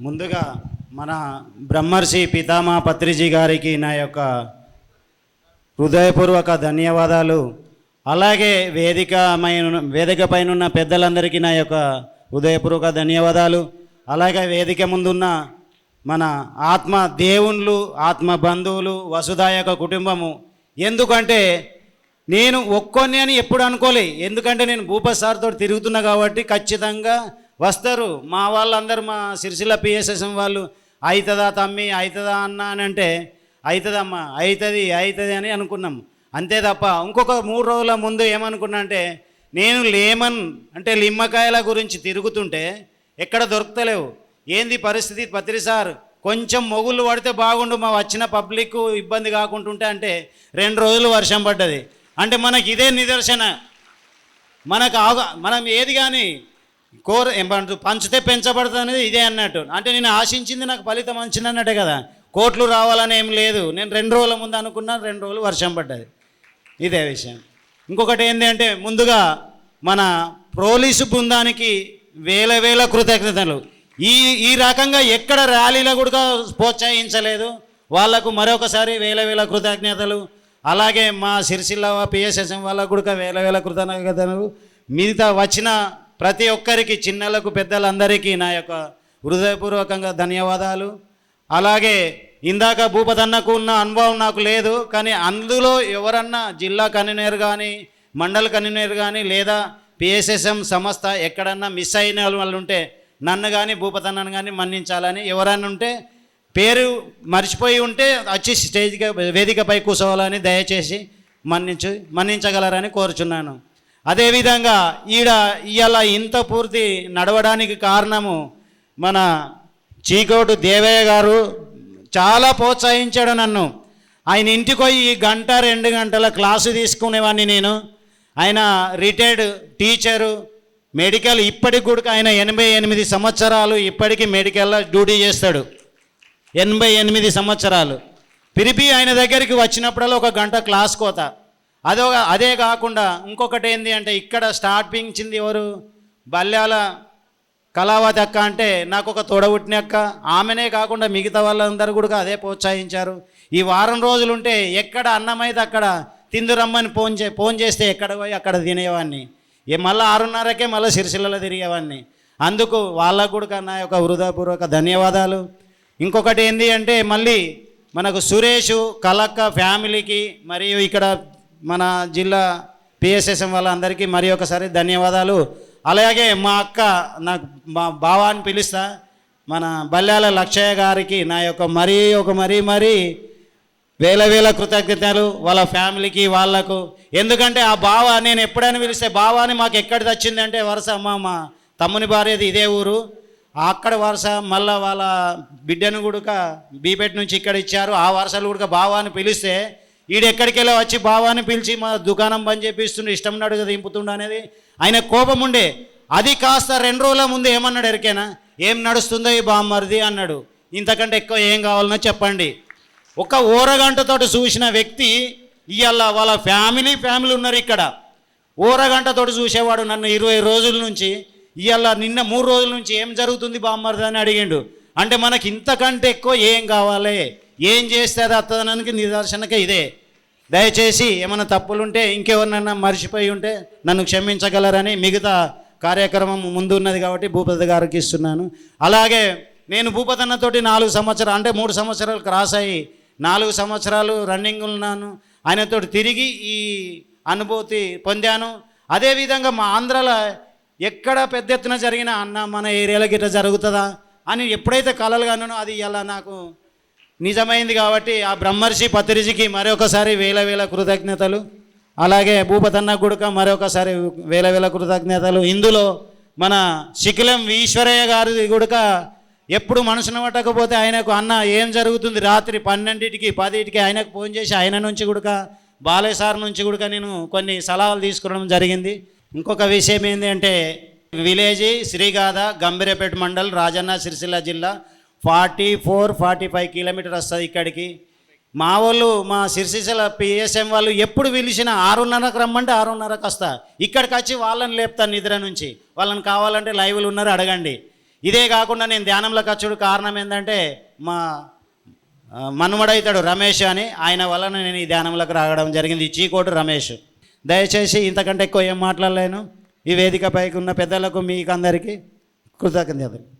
ముందుగా మన బ్రహ్మర్షి పితామా పత్రిజీ గారికి నా యొక్క హృదయపూర్వక ధన్యవాదాలు. అలాగే వేదికమైన వేదిక పైనన్న పెద్దలందరికీ నా యొక్క హృదయపూర్వక ధన్యవాదాలు. అలాగే వేదిక ముందున్న మన ఆత్మ దేవుళ్ళు ఆత్మ బంధువులు వసుదాయక కుటుంబము. ఎందుకంటే నేను ఒక్కొని అని ఎప్పుడు అనుకోలే. ఎందుకంటే నేను భూపసార్తో తిరుగుతున్నా కాబట్టి ఖచ్చితంగా వస్తారు. మా వాళ్ళందరూ మా సిరిసిల్ల పిఎస్ఎస్ఎం వాళ్ళు అవుతుందా తమ్మి అవుతుందా అన్న అని అంటే అవుతుందమ్మా అవుతుంది అవుతుంది అని అనుకున్నాం. అంతే తప్ప ఇంకొక మూడు రోజుల ముందు ఏమనుకున్నా అంటే నేను లేమన్ అంటే లిమ్మకాయల గురించి తిరుగుతుంటే ఎక్కడ దొరకలేవు ఏంది పరిస్థితి పత్రి సార్? కొంచెం మొగుళ్ళు పడితే బాగుండు మా వచ్చిన పబ్లిక్ ఇబ్బంది కాకుంటుంటే అంటే రెండు రోజులు వర్షం పడ్డది. అంటే మనకి ఇదే నిదర్శన. మనకు అవగా మనం ఏది కానీ కోర ఏమంటారు పంచితే పెంచబడుతుంది అనేది ఇదే అన్నట్టు. అంటే నేను ఆశించింది నాకు ఫలితం మంచిది అన్నట్టే కదా. కోట్లు రావాలని ఏం లేదు. నేను రెండు రోజుల ముందు అనుకున్నాను రెండు రోజులు వర్షం పడ్డది. ఇదే విషయం. ఇంకొకటి ఏంటి అంటే ముందుగా మన పోలీసు బృందానికి వేల వేల కృతజ్ఞతలు. ఈ ఈ రకంగా ఎక్కడ ర్యాలీలో కూడా ప్రోత్సహించలేదు. వాళ్ళకు మరొకసారి వేల వేల కృతజ్ఞతలు. అలాగే మా సిరిసిల్ల పిఎస్ఎస్ఎం వాళ్ళకు కూడా వేల వేల కృతజ్ఞతలు. మిగతా వచ్చిన ప్రతి ఒక్కరికి చిన్నలకు పెద్దలందరికీ నా యొక్క హృదయపూర్వకంగా ధన్యవాదాలు. అలాగే ఇందాక భూపతన్నకు ఉన్న అనుభవం నాకు లేదు కానీ అందులో ఎవరన్నా జిల్లా కన్వీనర్ కానీ మండల కన్వీనర్ కానీ లేదా పిఎస్ఎస్ఎం సంస్థ ఎక్కడన్నా మిస్ అయిన వాళ్ళు ఉంటే నన్ను కానీ భూపతన్నను కానీ మన్నించాలని ఎవరన్నా ఉంటే పేరు మర్చిపోయి ఉంటే వచ్చి స్టేజ్గా వేదికపై కూర్చోవాలని దయచేసి మన్నించు మన్నించగలరని కోరుచున్నాను. అదేవిధంగా ఈడ ఇవాళ ఇంత పూర్తి నడవడానికి కారణము మన చీకోటు దేవయ్య గారు చాలా ప్రోత్సహించాడు నన్ను. ఆయన ఇంటికి పోయి గంట రెండు గంటల క్లాసు తీసుకునేవాడిని నేను. ఆయన రిటైర్డ్ టీచరు మెడికల్ ఇప్పటికి కూడా ఆయన ఎనభై ఎనిమిది సంవత్సరాలు ఇప్పటికీ మెడికల్లో డ్యూటీ చేస్తాడు. ఎనభై ఎనిమిది సంవత్సరాలు. పిలిపి ఆయన దగ్గరికి వచ్చినప్పుడల్లా ఒక గంట క్లాస్ కోత. అదో అదే కాకుండా ఇంకొకటి ఏంది అంటే ఇక్కడ స్టార్టింగ్ చింది ఎవరు? బల్యాల కళావతి అక్క అంటే నాకు ఒక తోడబుట్టిన అక్క. ఆమెనే కాకుండా మిగతా వాళ్ళందరూ కూడా అదే ప్రోత్సహించారు. ఈ వారం రోజులు ఉంటే ఎక్కడ అన్నమైతే అక్కడ తిందు రమ్మని ఫోన్ చే ఫోన్ చేస్తే ఎక్కడ పోయి అక్కడ తినేవాడిని ఏ మళ్ళీ ఆరున్నరకే మళ్ళీ సిరిసిల్లలో తిరిగేవాడిని అందుకు వాళ్ళకు కూడా నా యొక్క హృదయపూర్వక ధన్యవాదాలు. ఇంకొకటి ఏంటి అంటే మళ్ళీ మనకు సురేష్ కలక్క ఫ్యామిలీకి మరియు ఇక్కడ మన జిల్లా పిఎస్ఎస్ఎం వాళ్ళందరికీ మరి ఒకసారి ధన్యవాదాలు. అలాగే మా అక్క నాకు మా బావాని పిలుస్తా. మన బల్యాల లక్షయ్య గారికి నా యొక్క మరీ ఒక మరీ మరీ వేల వేల కృతజ్ఞతలు వాళ్ళ ఫ్యామిలీకి వాళ్ళకు. ఎందుకంటే ఆ బావ నేను ఎప్పుడైనా పిలిస్తే బావ అని మాకు ఎక్కడ వచ్చిందంటే వరుస మా మా తమ్ముని భార్యది ఇదే ఊరు. అక్కడ వరుస మళ్ళీ వాళ్ళ బిడ్డను కూడా బీపేట నుంచి ఇక్కడ ఇచ్చారు. ఆ వరుసలు కూడా బావ అని పిలిస్తే ఈడు వచ్చి బావాని పిలిచి మా దుకాణం బంద్ చేపిస్తుండే ఇష్టం ఉన్నాడు దింపుతుండ అనేది ఆయన కోపం ఉండే. అది కాస్త రెండు రోజుల ముందు ఏమన్నాడు ఎరికేనా? ఏం నడుస్తుందో ఈ బామ్మరిది అన్నాడు. ఇంతకంటే ఎక్కువ ఏం కావాలనో చెప్పండి. ఒక ఊరగంటతోటి చూసిన వ్యక్తి ఇవాళ వాళ్ళ ఫ్యామిలీ ఫ్యామిలీ ఉన్నారు ఇక్కడ. ఊరగంటతోటి చూసేవాడు నన్ను ఇరవై రోజుల నుంచి ఇవాళ నిన్న మూడు రోజుల నుంచి ఏం జరుగుతుంది బామ్మరిది అని అడిగిండు. అంటే మనకి ఇంతకంటే ఎక్కువ ఏం కావాలి? ఏం చేస్తే అది అత్తదనానికి నిదర్శనక ఇదే. దయచేసి ఏమైనా తప్పులుంటే ఇంకెవరినైనా మర్చిపోయి ఉంటే నన్ను క్షమించగలరని మిగతా కార్యక్రమం ముందు ఉన్నది కాబట్టి భూపతి గారికి ఇస్తున్నాను. అలాగే నేను భూపతన్నతోటి నాలుగు సంవత్సరాలు అంటే మూడు సంవత్సరాలు క్రాస్ అయ్యి నాలుగు సంవత్సరాలు రన్నింగ్ ఉన్నాను. ఆయనతోటి తిరిగి ఈ అనుభూతి పొందాను. అదేవిధంగా మా ఆంధ్రాలో ఎక్కడ పెద్ద ఎత్తున జరిగినా అన్న మన ఏరియాలో గిట్ట జరుగుతుందా? అని ఎప్పుడైతే కలలు కన్నానో అది ఇలా నాకు నిజమైంది కాబట్టి ఆ బ్రహ్మర్షి పతిరిజికి మరొకసారి వేల వేల కృతజ్ఞతలు. అలాగే భూపతన్న గుడక మరొకసారి వేల వేల కృతజ్ఞతలు. ఇందులో మన శిఖిలం ఈశ్వరయ్య గారి గుడక ఎప్పుడు మనసును పట్టకపోతే ఆయనకు అన్న ఏం జరుగుతుంది? రాత్రి పన్నెండింటికి పదింటికి ఆయనకు ఫోన్ చేసి ఆయన నుంచి గుడక బాలయ్య సార్ నుంచి గుడక నేను కొన్ని సలహాలు తీసుకోవడం జరిగింది. ఇంకొక విషయం ఏంటి అంటే విలేజ్ శ్రీగాథ గంభీరపేట మండల్ రాజన్న సిరిసిల్ల జిల్లా forty four forty five kilometre వస్తుంది ఇక్కడికి. మా వాళ్ళు మా సిరిసిల్ల పిఎస్ఎం వాళ్ళు ఎప్పుడు పిలిచినా ఆరున్నరకు రమ్మంటే ఆరున్నరకు వస్తా. ఇక్కడికి వచ్చి వాళ్ళని లేపుతాను నిద్ర నుంచి. వాళ్ళని కావాలంటే లైవ్లు ఉన్నారు అడగండి. ఇదే కాకుండా నేను ధ్యానంలోకి ఖర్చుడు కారణం ఏంటంటే మా మనుమడైతాడు రమేష్ అని. ఆయన వలన నేను ఈ ధ్యానంలోకి రావడం జరిగింది. చీకోటు రమేష్. దయచేసి ఇంతకంటే ఎక్కువ ఏం మాట్లాడలేను. ఈ వేదిక పైకి ఉన్న పెద్దలకు మీకు అందరికీ కృతజ్ఞతలు.